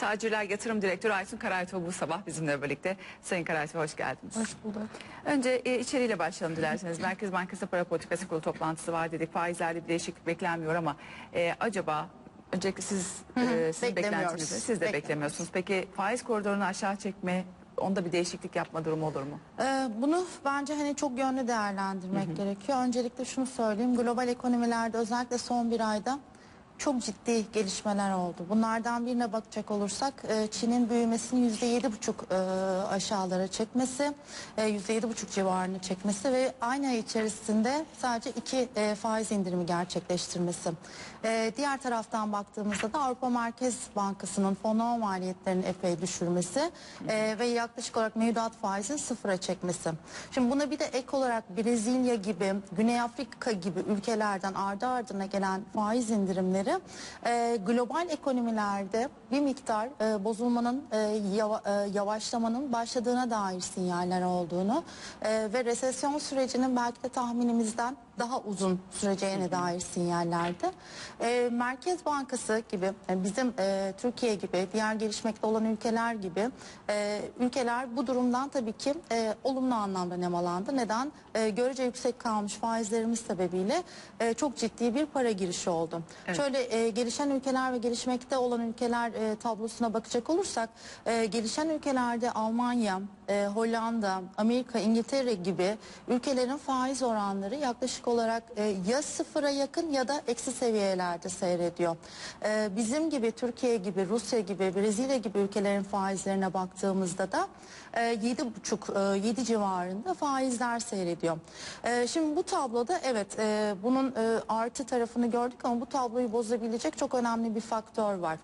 Tacirler Yatırım Direktörü Aysun Karaytol bu sabah bizimle birlikte. Sayın Karaytol hoş geldiniz. Hoş bulduk. Önce e, içeriğiyle başlayalım dilerseniz. Merkez Bankası Para Politikası Kurulu toplantısı var dedik. Faizlerde bir değişiklik beklenmiyor ama e, acaba öncelikle siz e, sizin beklemiyoruz. beklentiniz ne? Siz de beklemiyorsunuz. Peki faiz koridorunu aşağı çekme onda bir değişiklik yapma durumu olur mu? Ee, bunu bence hani çok yönlü değerlendirmek gerekiyor. Öncelikle şunu söyleyeyim. Global ekonomilerde özellikle son bir ayda çok ciddi gelişmeler oldu. Bunlardan birine bakacak olursak e, Çin'in büyümesini yüzde yedi buçuk e, aşağılara çekmesi, e, yüzde yedi buçuk civarını çekmesi ve aynı ay içerisinde sadece iki faiz indirimi gerçekleştirmesi. Diğer taraftan baktığımızda da Avrupa Merkez Bankası'nın fonlama maliyetlerini epey düşürmesi ve yaklaşık olarak mevduat faizini sıfıra çekmesi. Şimdi buna bir de ek olarak Brezilya gibi, Güney Afrika gibi ülkelerden ardı ardına gelen faiz indirimleri e, global ekonomilerde bir miktar e, bozulmanın, e, yava- e, yavaşlamanın başladığına dair sinyaller olduğunu e, ve resesyon sürecinin belki de tahminimizden daha uzun süreceğine dair sinyallerdi. E, Merkez Bankası gibi e, bizim e, Türkiye gibi diğer gelişmekte olan ülkeler gibi e, ülkeler bu durumdan tabii ki e, olumlu anlamda nemalandı. Neden? E, görece yüksek kalmış faizlerimiz sebebiyle e, çok ciddi bir para girişi oldu. Evet. Şöyle e, gelişen ülkeler ve gelişmekte olan ülkeler e, tablosuna bakacak olursak e, gelişen ülkelerde Almanya, e, Hollanda, Amerika, İngiltere gibi ülkelerin faiz oranları yaklaşık olarak e, ya sıfıra yakın ya da eksi seviyelerde seyrediyor. E, bizim gibi Türkiye gibi Rusya gibi Brezilya gibi ülkelerin faizlerine baktığımızda da e, yedi buçuk e, yedi civarında faizler seyrediyor. E, şimdi bu tabloda evet e, bunun e, artı tarafını gördük ama bu tabloyu bozabilecek çok önemli bir faktör var.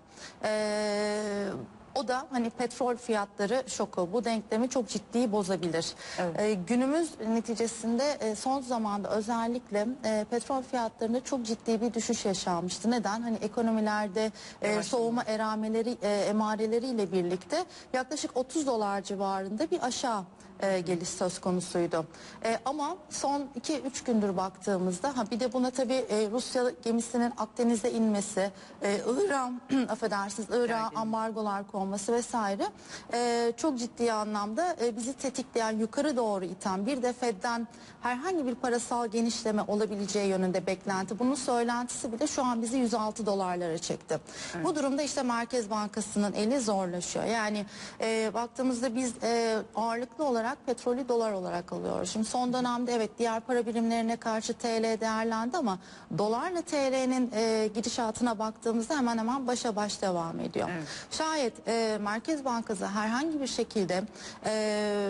E, o da hani petrol fiyatları şoku bu denklemi çok ciddi bozabilir. Evet. Ee, günümüz neticesinde e, son zamanda özellikle e, petrol fiyatlarında çok ciddi bir düşüş yaşanmıştı. Neden? Hani ekonomilerde e, soğuma erameleri e, emareleriyle birlikte yaklaşık 30 dolar civarında bir aşağı e, geliş söz konusuydu. E, ama son 2-3 gündür baktığımızda ha bir de buna tabii e, Rusya gemisinin Akdeniz'e inmesi, e, İran affedersiniz Gerginlik. ambargolar konması vesaire e, çok ciddi anlamda e, bizi tetikleyen yukarı doğru iten bir de Fed'den herhangi bir parasal genişleme olabileceği yönünde beklenti. Bunun söylentisi bile şu an bizi 106 dolarlara çekti. Bu durumda işte Merkez Bankası'nın eli zorlaşıyor. Yani e, baktığımızda biz e, ağırlıklı olarak petrolü dolar olarak alıyoruz. Şimdi son dönemde evet diğer para birimlerine karşı TL değerlendi ama dolarla TL'nin e, gidişatına baktığımızda hemen hemen başa baş devam ediyor. Evet. Şayet e, Merkez Bankası herhangi bir şekilde e,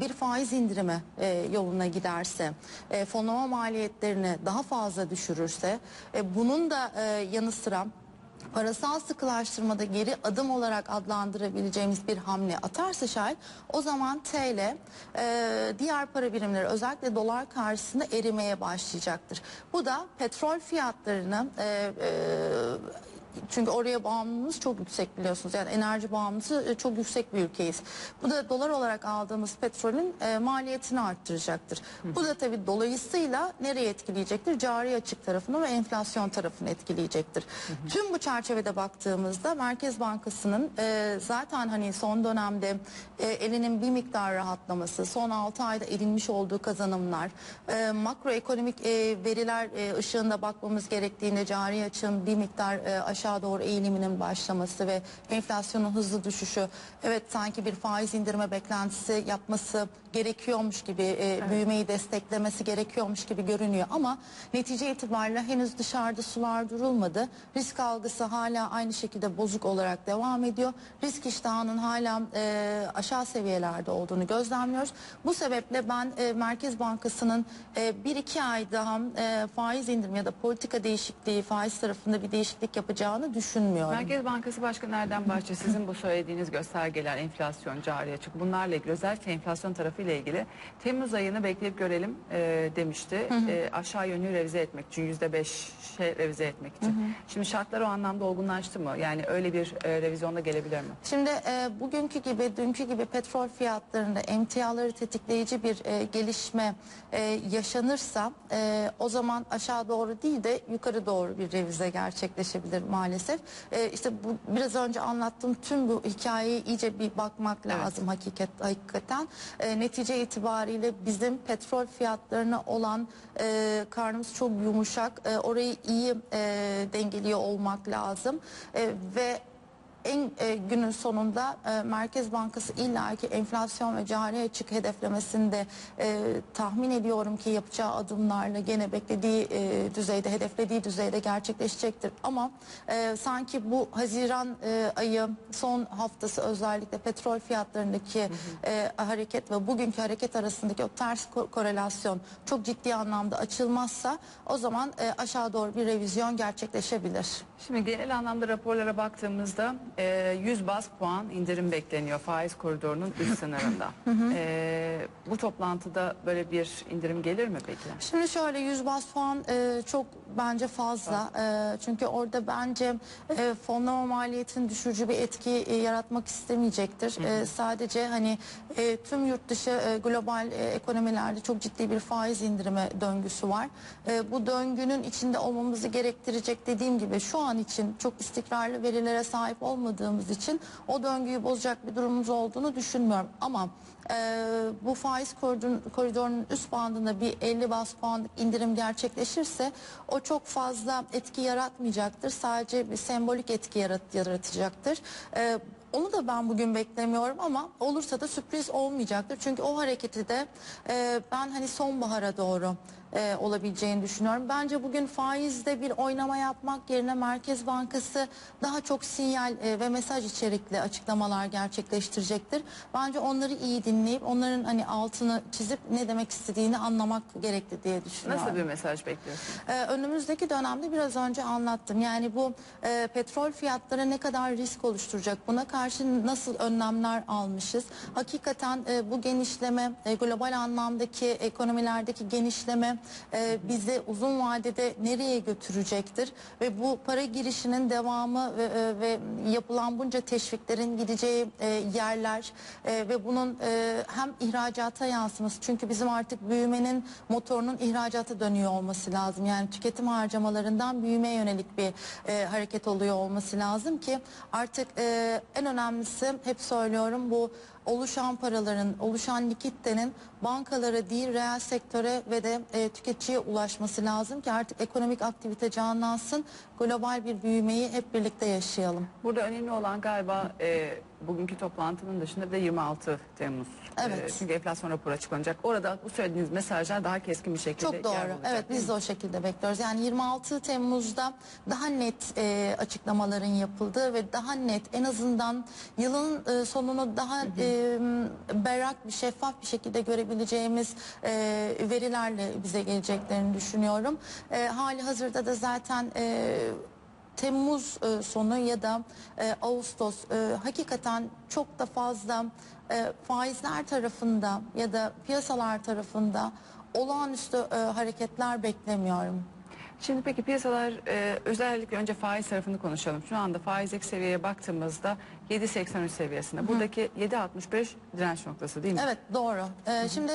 bir faiz indirimi e, yoluna giderse, e, fonlama maliyetlerini daha fazla düşürürse, e, bunun da e, yanı sıra parasal sıkılaştırmada geri adım olarak adlandırabileceğimiz bir hamle atarsa şayet o zaman TL e, diğer para birimleri özellikle dolar karşısında erimeye başlayacaktır. Bu da petrol fiyatlarını e, e, çünkü oraya bağımlılığımız çok yüksek biliyorsunuz. Yani enerji bağımlısı e, çok yüksek bir ülkeyiz. Bu da dolar olarak aldığımız petrolün e, maliyetini arttıracaktır. Bu da tabii dolayısıyla nereye etkileyecektir? Cari açık tarafını ve enflasyon tarafını etkileyecektir. Tüm bu çerçevede baktığımızda Merkez Bankası'nın e, zaten hani son dönemde e, elinin bir miktar rahatlaması, son 6 ayda edinmiş olduğu kazanımlar, e, makroekonomik e, veriler e, ışığında bakmamız gerektiğinde cari açığın bir miktar e, aşağı doğru eğiliminin başlaması ve enflasyonun hızlı düşüşü evet sanki bir faiz indirme beklentisi yapması gerekiyormuş gibi e, büyümeyi desteklemesi gerekiyormuş gibi görünüyor ama netice itibariyle henüz dışarıda sular durulmadı. Risk algısı hala aynı şekilde bozuk olarak devam ediyor. Risk iştahının hala e, aşağı seviyelerde olduğunu gözlemliyoruz. Bu sebeple ben e, Merkez Bankası'nın e, bir iki ay daha e, faiz indirimi ya da politika değişikliği faiz tarafında bir değişiklik yapacağını düşünmüyorum. Merkez Bankası Başkanı Erdem Bahçe sizin bu söylediğiniz göstergeler enflasyon, cari açık bunlarla ilgili özellikle enflasyon tarafıyla ilgili Temmuz ayını bekleyip görelim e, demişti. E, aşağı yönlü revize etmek için yüzde beş şey revize etmek için. Şimdi şartlar o anlamda olgunlaştı mı? Yani öyle bir e, revizyonda gelebilir mi? Şimdi e, bugünkü gibi dünkü gibi petrol fiyatlarında emtiaları tetikleyici bir e, gelişme e, yaşanırsa e, o zaman aşağı doğru değil de yukarı doğru bir revize gerçekleşebilir maalesef. E, işte bu biraz önce anlattığım tüm bu hikayeyi iyice bir bakmak lazım hakikat hakikaten. E, netice itibariyle bizim petrol fiyatlarına olan e, karnımız çok yumuşak. E, orayı iyi e, dengeliyor olmak lazım. E, ve en e, günün sonunda e, Merkez Bankası illaki enflasyon ve cari açık hedeflemesinde e, tahmin ediyorum ki yapacağı adımlarla gene beklediği e, düzeyde, hedeflediği düzeyde gerçekleşecektir. Ama e, sanki bu Haziran e, ayı son haftası özellikle petrol fiyatlarındaki e, hareket ve bugünkü hareket arasındaki o ters ko- korelasyon çok ciddi anlamda açılmazsa o zaman e, aşağı doğru bir revizyon gerçekleşebilir. Şimdi genel anlamda raporlara baktığımızda e, 100 bas puan indirim bekleniyor faiz koridorunun üst sınırında. E, bu toplantıda böyle bir indirim gelir mi peki? Şimdi şöyle 100 bas puan e, çok bence fazla. E, çünkü orada bence e, fonlama maliyetinin düşürücü bir etki e, yaratmak istemeyecektir. E, sadece hani e, tüm yurt dışı e, global e, ekonomilerde çok ciddi bir faiz indirime döngüsü var. E, bu döngünün içinde olmamızı gerektirecek dediğim gibi şu an için çok istikrarlı verilere sahip olmadığımız için o döngüyü bozacak bir durumumuz olduğunu düşünmüyorum. Ama e, bu faiz koridorun, koridorunun üst bandında bir 50 bas puan indirim gerçekleşirse o çok fazla etki yaratmayacaktır. Sadece bir sembolik etki yarat, yaratacaktır. E, onu da ben bugün beklemiyorum ama olursa da sürpriz olmayacaktır. Çünkü o hareketi de e, ben hani sonbahara doğru e, olabileceğini düşünüyorum. Bence bugün faizde bir oynama yapmak yerine Merkez Bankası daha çok sinyal e, ve mesaj içerikli açıklamalar gerçekleştirecektir. Bence onları iyi dinleyip onların hani altını çizip ne demek istediğini anlamak gerekli diye düşünüyorum. Nasıl bir mesaj bekliyorsun? Ee, önümüzdeki dönemde biraz önce anlattım. Yani bu e, petrol fiyatları ne kadar risk oluşturacak? Buna karşı nasıl önlemler almışız? Hakikaten e, bu genişleme, e, global anlamdaki ekonomilerdeki genişleme e, bizi uzun vadede nereye götürecektir? Ve bu para girişinin devamı ve, e, ve yapılan bunca teşviklerin gideceği e, yerler e, ve bunun e, hem ihracata yansıması çünkü bizim artık büyümenin motorunun ihracata dönüyor olması lazım. Yani tüketim harcamalarından büyümeye yönelik bir e, hareket oluyor olması lazım ki artık e, en önemlisi hep söylüyorum bu oluşan paraların, oluşan likiditenin bankalara değil reel sektöre ve de e, tüketiciye ulaşması lazım ki artık ekonomik aktivite canlansın, global bir büyümeyi hep birlikte yaşayalım. Burada önemli olan galiba e, bugünkü toplantının dışında bir de 26 Temmuz. Evet. E, çünkü enflasyon raporu açıklanacak. Orada bu söylediğiniz mesajlar daha keskin bir şekilde Çok doğru. bulacak, Evet biz de o şekilde bekliyoruz. Yani 26 Temmuz'da daha net e, açıklamaların yapıldığı ve daha net en azından yılın e, sonunu daha e, berrak bir şeffaf bir şekilde görebileceğimiz e, verilerle bize geleceklerini düşünüyorum. E, hali hazırda da zaten e, Temmuz e, sonu ya da e, Ağustos e, hakikaten çok da fazla e, faizler tarafında ya da piyasalar tarafında olağanüstü e, hareketler beklemiyorum. Şimdi peki piyasalar e, özellikle önce faiz tarafını konuşalım. Şu anda faizdeki seviyeye baktığımızda 7.83 seviyesinde. Buradaki 7.65 direnç noktası değil mi? Evet doğru. Ee, şimdi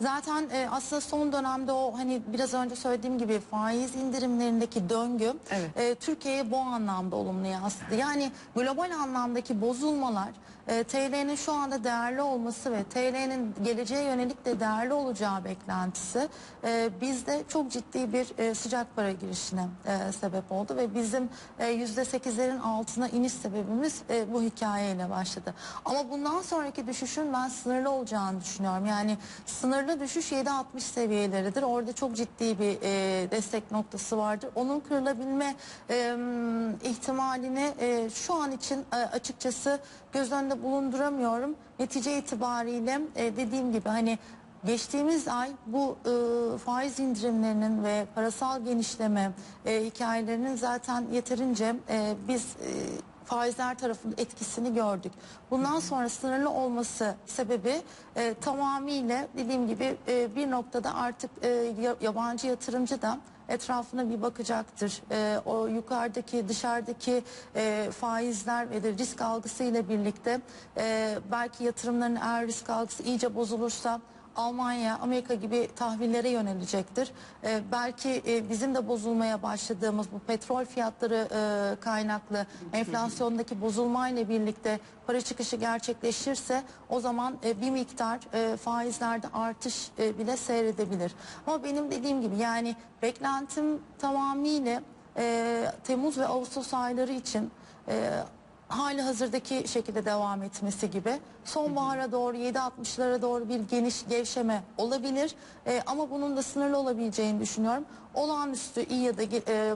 zaten e, aslında son dönemde o hani biraz önce söylediğim gibi faiz indirimlerindeki döngü Evet. e, Türkiye'ye bu anlamda olumlu yansıdı. Yani global anlamdaki bozulmalar e, TL'nin şu anda değerli olması ve TL'nin geleceğe yönelik de değerli olacağı beklentisi e, bizde çok ciddi bir e, sıcak para girişine e, sebep oldu ve bizim e, yüzde sekizlerin altına iniş sebebimiz e, bu hikayeyle başladı. Ama bundan sonraki düşüşün ben sınırlı olacağını düşünüyorum. Yani sınırlı düşüş 7.60 seviyeleridir. Orada çok ciddi bir e, destek noktası vardır. Onun kırılabilme e, ihtimalini e, şu an için e, açıkçası göz önünde bulunduramıyorum. Netice itibariyle e, dediğim gibi hani Geçtiğimiz ay bu e, faiz indirimlerinin ve parasal genişleme e, hikayelerinin zaten yeterince e, biz e, faizler tarafının etkisini gördük. Bundan sonra sınırlı olması sebebi e, tamamıyla dediğim gibi e, bir noktada artık e, ya- yabancı yatırımcı da etrafına bir bakacaktır. E, o yukarıdaki dışarıdaki e, faizler ve de risk algısı ile birlikte e, belki yatırımların eğer risk algısı iyice bozulursa Almanya, Amerika gibi tahvillere yönelecektir. E, belki e, bizim de bozulmaya başladığımız bu petrol fiyatları e, kaynaklı enflasyondaki bozulmayla birlikte para çıkışı gerçekleşirse o zaman e, bir miktar e, faizlerde artış e, bile seyredebilir. Ama benim dediğim gibi yani beklentim tamamıyla e, Temmuz ve Ağustos ayları için e, hali hazırdaki şekilde devam etmesi gibi sonbahara doğru 7.60'lara doğru bir geniş gevşeme olabilir E, ama bunun da sınırlı olabileceğini düşünüyorum. Olağanüstü iyi ya da e,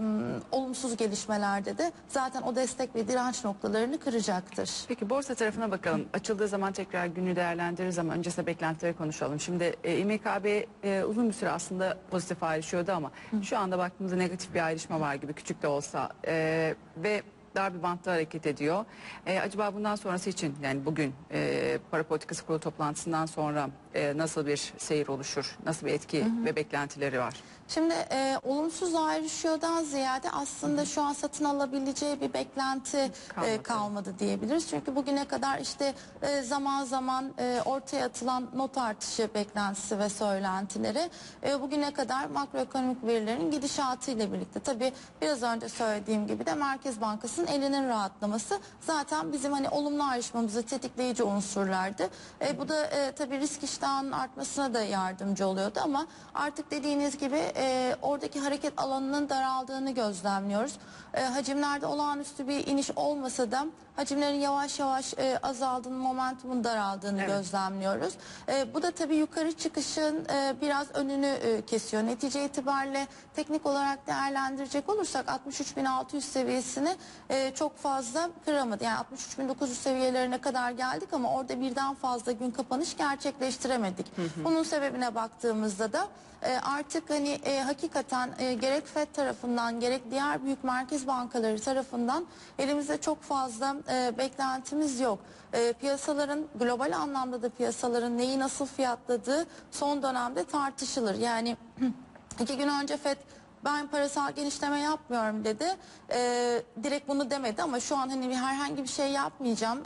olumsuz gelişmelerde de zaten o destek ve direnç noktalarını kıracaktır. Peki borsa tarafına bakalım. Açıldığı zaman tekrar günü değerlendiririz ama öncesinde beklentileri konuşalım. Şimdi e, İMKB e, uzun bir süre aslında pozitif ayrışıyordu ama şu anda baktığımızda negatif bir ayrışma var gibi küçük de olsa E, ve dar bir bantta hareket ediyor. E, acaba bundan sonrası için yani bugün e, para politikası kurulu toplantısından sonra e, nasıl bir seyir oluşur? Nasıl bir etki ve beklentileri var? Şimdi e, olumsuz ayrışıyordan ziyade aslında şu an satın alabileceği bir beklenti e, Kalmadı. kalmadı. diyebiliriz. Çünkü bugüne kadar işte e, zaman zaman e, ortaya atılan not artışı beklentisi ve söylentileri e, bugüne kadar makroekonomik verilerin gidişatıyla birlikte tabii biraz önce söylediğim gibi de Merkez Bankası'nın elinin rahatlaması zaten bizim hani olumlu ayrışmamızı tetikleyici unsurlardı. E, bu da e, tabii risk iştahının artmasına da yardımcı oluyordu ama artık dediğiniz gibi e, oradaki hareket alanının daraldığını gözlemliyoruz. E, hacimlerde olağanüstü bir iniş olmasa da hacimlerin yavaş yavaş e, azaldığını, momentumun daraldığını Evet. gözlemliyoruz. E, bu da tabii yukarı çıkışın e, biraz önünü e, kesiyor. Netice itibariyle teknik olarak değerlendirecek olursak 63.600 seviyesini e, çok fazla kıramadı. Yani 63.900 seviyelerine kadar geldik ama orada birden fazla gün kapanış gerçekleştiremedik. Bunun sebebine baktığımızda da e, artık hani e, hakikaten e, gerek FED tarafından gerek diğer büyük merkez bankaları tarafından elimizde çok fazla e, beklentimiz yok. E, piyasaların global anlamda da piyasaların neyi nasıl fiyatladığı son dönemde tartışılır. Yani iki gün önce FED ben parasal genişleme yapmıyorum dedi. Ee, direkt bunu demedi ama şu an hani herhangi bir şey yapmayacağım.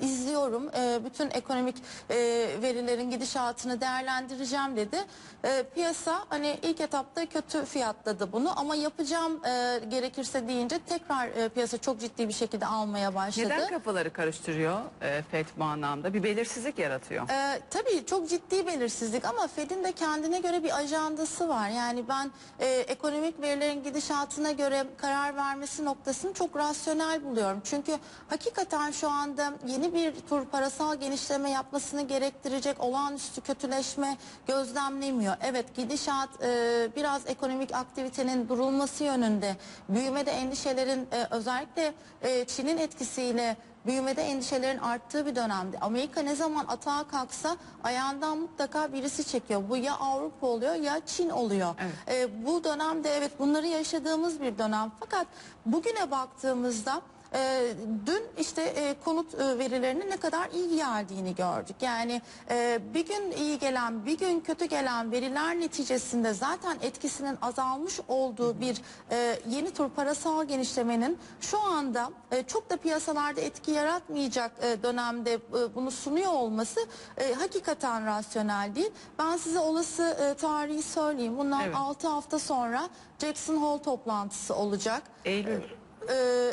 İ- izliyorum. Ee, bütün ekonomik e, verilerin gidişatını değerlendireceğim dedi. Ee, piyasa hani ilk etapta kötü fiyatladı bunu ama yapacağım e, gerekirse deyince tekrar e, piyasa çok ciddi bir şekilde almaya başladı. Neden kafaları karıştırıyor e, FED bu anlamda? Bir belirsizlik yaratıyor. Ee, tabii çok ciddi belirsizlik ama Fed'in de kendine göre bir ajandası var. Yani ben e, ekonomik verilerin gidişatına göre karar vermesi noktasını çok rasyonel buluyorum. Çünkü hakikaten şu anda yeni bir tur parasal genişleme yapmasını gerektirecek olağanüstü kötüleşme gözlemlemiyor. Evet gidişat e, biraz ekonomik aktivitenin durulması yönünde. Büyümede endişelerin e, özellikle e, Çin'in etkisiyle büyümede endişelerin arttığı bir dönemde Amerika ne zaman atağa kalksa ayağından mutlaka birisi çekiyor. Bu ya Avrupa oluyor ya Çin oluyor. Ee, bu dönemde evet bunları yaşadığımız bir dönem. Fakat bugüne baktığımızda e, dün işte e, konut e, verilerinin ne kadar iyi geldiğini gördük. Yani e, bir gün iyi gelen, bir gün kötü gelen veriler neticesinde zaten etkisinin azalmış olduğu bir e, yeni tur parasal genişlemenin şu anda e, çok da piyasalarda etki yaratmayacak e, dönemde e, bunu sunuyor olması e, hakikaten rasyonel değil. Ben size olası e, tarihi söyleyeyim. Bundan Evet. 6 hafta sonra Jackson Hole toplantısı olacak. Eylül. e,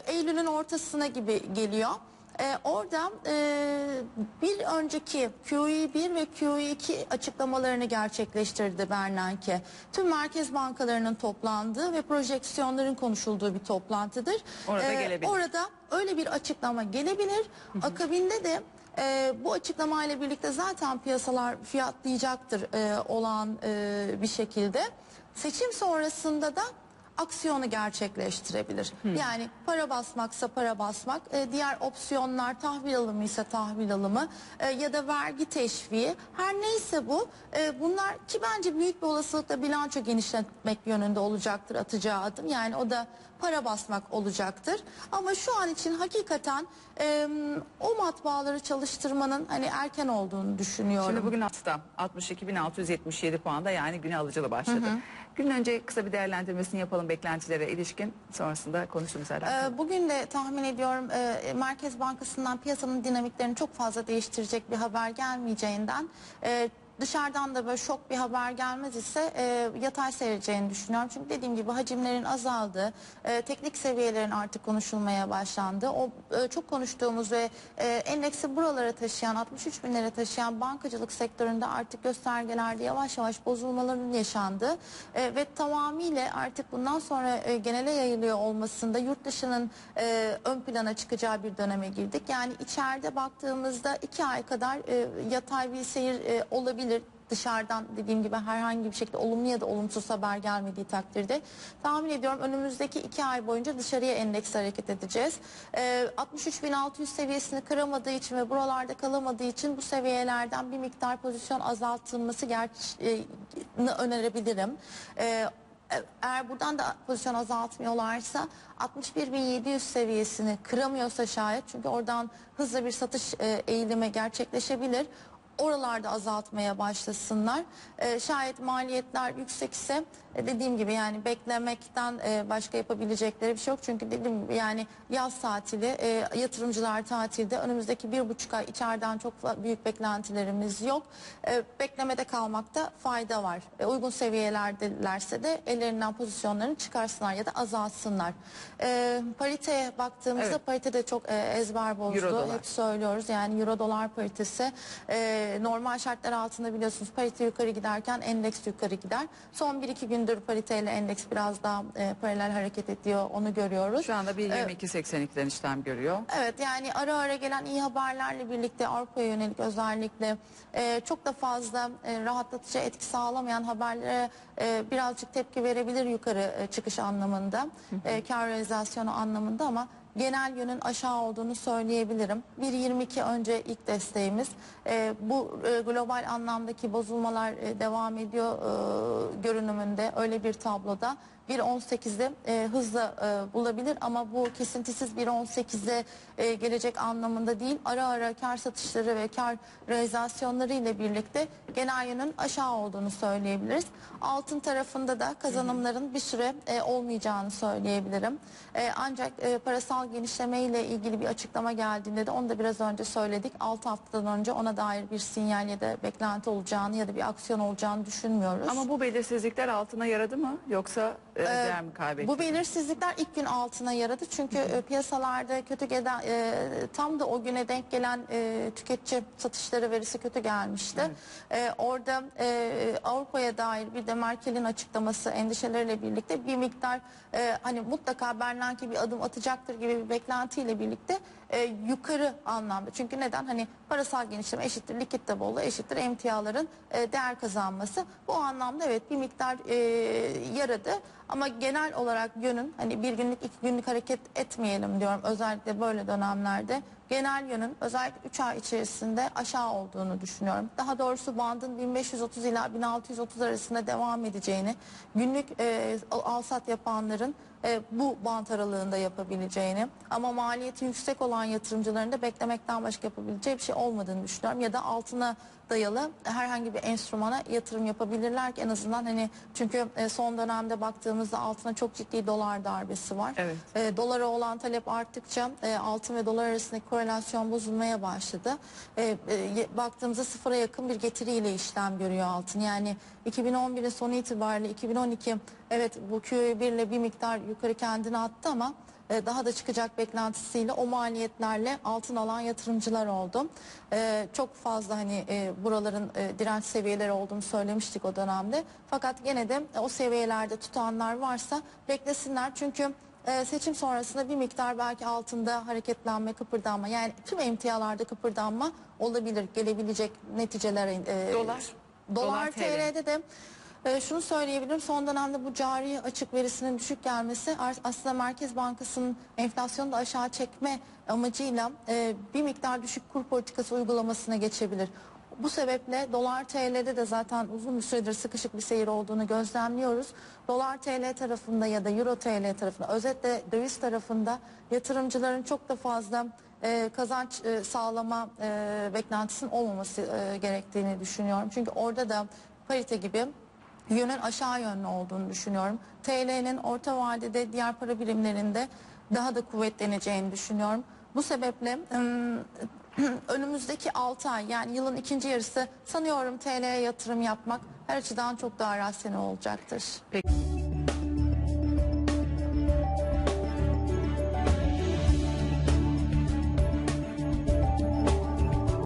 Eylül'ün ortasına gibi geliyor. E, orada e, bir önceki QE1 ve QE2 açıklamalarını gerçekleştirdi Bernanke. Tüm merkez bankalarının toplandığı ve projeksiyonların konuşulduğu bir toplantıdır. Orada gelebilir. Orada öyle bir açıklama gelebilir. Akabinde de e, bu açıklamayla birlikte zaten piyasalar fiyatlayacaktır e, olan e, bir şekilde. Seçim sonrasında da aksiyonu gerçekleştirebilir. Yani para basmaksa para basmak, e, diğer opsiyonlar tahvil alımı ise tahvil alımı e, ya da vergi teşviği her neyse bu e, bunlar ki bence büyük bir olasılıkla bilanço genişletmek yönünde olacaktır atacağı adım. Yani o da para basmak olacaktır. Ama şu an için hakikaten e, o matbaaları çalıştırmanın hani erken olduğunu düşünüyorum. Şimdi bugün hafta 62.677 puanda yani güne alıcılı başladı. Gün önce kısa bir değerlendirmesini yapalım beklentilere ilişkin. Sonrasında konuşuruz herhalde. Ee, Bugün de tahmin ediyorum e, Merkez Bankası'ndan piyasanın dinamiklerini çok fazla değiştirecek bir haber gelmeyeceğinden e, dışarıdan da böyle şok bir haber gelmez ise e, yatay seyredeceğini düşünüyorum. Çünkü dediğim gibi hacimlerin azaldığı, e, teknik seviyelerin artık konuşulmaya başlandı. O e, çok konuştuğumuz ve e, endeksi buralara taşıyan, 63 binlere taşıyan bankacılık sektöründe artık göstergelerde yavaş yavaş bozulmaların yaşandığı e, ve tamamıyla artık bundan sonra e, genele yayılıyor olmasında yurt dışının e, ön plana çıkacağı bir döneme girdik. Yani içeride baktığımızda iki ay kadar e, yatay bir seyir e, olabilir dışarıdan dediğim gibi herhangi bir şekilde olumlu ya da olumsuz haber gelmediği takdirde tahmin ediyorum önümüzdeki iki ay boyunca dışarıya endeks hareket edeceğiz. Ee, 63.600 seviyesini kıramadığı için ve buralarda kalamadığı için bu seviyelerden bir miktar pozisyon azaltılması gerçeğini önerebilirim. Ee, eğer buradan da pozisyon azaltmıyorlarsa 61.700 seviyesini kıramıyorsa şayet çünkü oradan hızlı bir satış e, eğilimi gerçekleşebilir. Oralarda azaltmaya başlasınlar. E, şayet maliyetler yüksekse e, dediğim gibi yani beklemekten e, başka yapabilecekleri bir şey yok. Çünkü dediğim gibi yani yaz tatili, e, yatırımcılar tatilde önümüzdeki bir buçuk ay içeriden çok büyük beklentilerimiz yok. E, beklemede kalmakta fayda var. E, uygun seviyelerdelerse de ellerinden pozisyonlarını çıkarsınlar ya da azaltsınlar. E, pariteye baktığımızda Evet. parite de çok e, ezber bozdu. Euro dolar. Hep söylüyoruz yani euro dolar paritesi e, normal şartlar altında biliyorsunuz parite yukarı giderken endeks yukarı gider. Son 1-2 gündür pariteyle endeks biraz daha e, paralel hareket ediyor onu görüyoruz. Şu anda bir 22.82'den işlem görüyor. Evet yani ara ara gelen iyi haberlerle birlikte Avrupa'ya yönelik özellikle e, çok da fazla e, rahatlatıcı etki sağlamayan haberlere e, birazcık tepki verebilir yukarı e, çıkış anlamında, e, kar realizasyonu anlamında ama genel yönün aşağı olduğunu söyleyebilirim. 1.22 önce ilk desteğimiz. E, bu e, global anlamdaki bozulmalar e, devam ediyor e, görünümünde öyle bir tabloda. 1.18'de e, hızla e, bulabilir ama bu kesintisiz 1.18'de e, gelecek anlamında değil. Ara ara kar satışları ve kar realizasyonları ile birlikte genel aşağı olduğunu söyleyebiliriz. Altın tarafında da kazanımların bir süre e, olmayacağını söyleyebilirim. E, ancak e, parasal genişleme ile ilgili bir açıklama geldiğinde de onu da biraz önce söyledik. 6 haftadan önce ona dair bir sinyal ya da beklenti olacağını ya da bir aksiyon olacağını düşünmüyoruz. Ama bu belirsizlikler altına yaradı mı yoksa e, değer mi kaybetti? Bu belirsizlikler ilk gün altına yaradı çünkü e, piyasalarda kötü gelen e, tam da o güne denk gelen e, tüketici satışları verisi kötü gelmişti. E, orada e, Avrupa'ya dair bir de Merkel'in açıklaması endişeleriyle birlikte bir miktar e, hani mutlaka Bernanke bir adım atacaktır gibi bir beklentiyle birlikte e, yukarı anlamda. Çünkü neden? Hani parasal genişleme eşittir likitte bolluğu eşittir emtiaların e, değer kazanması. Bu anlamda evet bir miktar e, yaradı ama genel olarak yönün hani bir günlük iki günlük hareket etmeyelim diyorum özellikle böyle dönemlerde. Genel yönün özellikle 3 ay içerisinde aşağı olduğunu düşünüyorum. Daha doğrusu bandın 1530 ila 1630 arasında devam edeceğini, günlük e, alsat yapanların e, bu bant aralığında yapabileceğini ama maliyeti yüksek olan yatırımcıların da beklemekten başka yapabileceği bir şey olmadığını düşünüyorum. Ya da altına dayalı herhangi bir enstrümana yatırım yapabilirler ki en azından hani çünkü e, son dönemde baktığımızda altına çok ciddi dolar darbesi var. Evet. E, dolara olan talep arttıkça e, altın ve dolar arasındaki korelasyon bozulmaya başladı. E, e, baktığımızda sıfıra yakın bir getiriyle işlem görüyor altın. Yani 2011'in sonu itibariyle 2012 evet bu Q1 ile bir miktar yukarı kendini attı ama e, daha da çıkacak beklentisiyle o maliyetlerle altın alan yatırımcılar oldu. E, çok fazla hani e, buraların e, direnç seviyeleri olduğunu söylemiştik o dönemde. Fakat gene de e, o seviyelerde tutanlar varsa beklesinler çünkü e, seçim sonrasında bir miktar belki altında hareketlenme, kıpırdanma yani tüm emtialarda kıpırdanma olabilir, gelebilecek neticeler. e, Dolar? Dolar, Dolar TL. TL'de de e, şunu söyleyebilirim son dönemde bu cari açık verisinin düşük gelmesi aslında Merkez Bankası'nın enflasyonu da aşağı çekme amacıyla e, bir miktar düşük kur politikası uygulamasına geçebilir. Bu sebeple dolar TL'de de zaten uzun bir süredir sıkışık bir seyir olduğunu gözlemliyoruz. Dolar TL tarafında ya da Euro TL tarafında özetle döviz tarafında yatırımcıların çok da fazla e, kazanç e, sağlama e, beklentisinin olmaması e, gerektiğini düşünüyorum. Çünkü orada da parite gibi yönün aşağı yönlü olduğunu düşünüyorum. TL'nin orta vadede diğer para birimlerinde daha da kuvvetleneceğini düşünüyorum. Bu sebeple ım, önümüzdeki 6 ay yani yılın ikinci yarısı sanıyorum TL'ye yatırım yapmak her açıdan çok daha rasyonel olacaktır. Peki.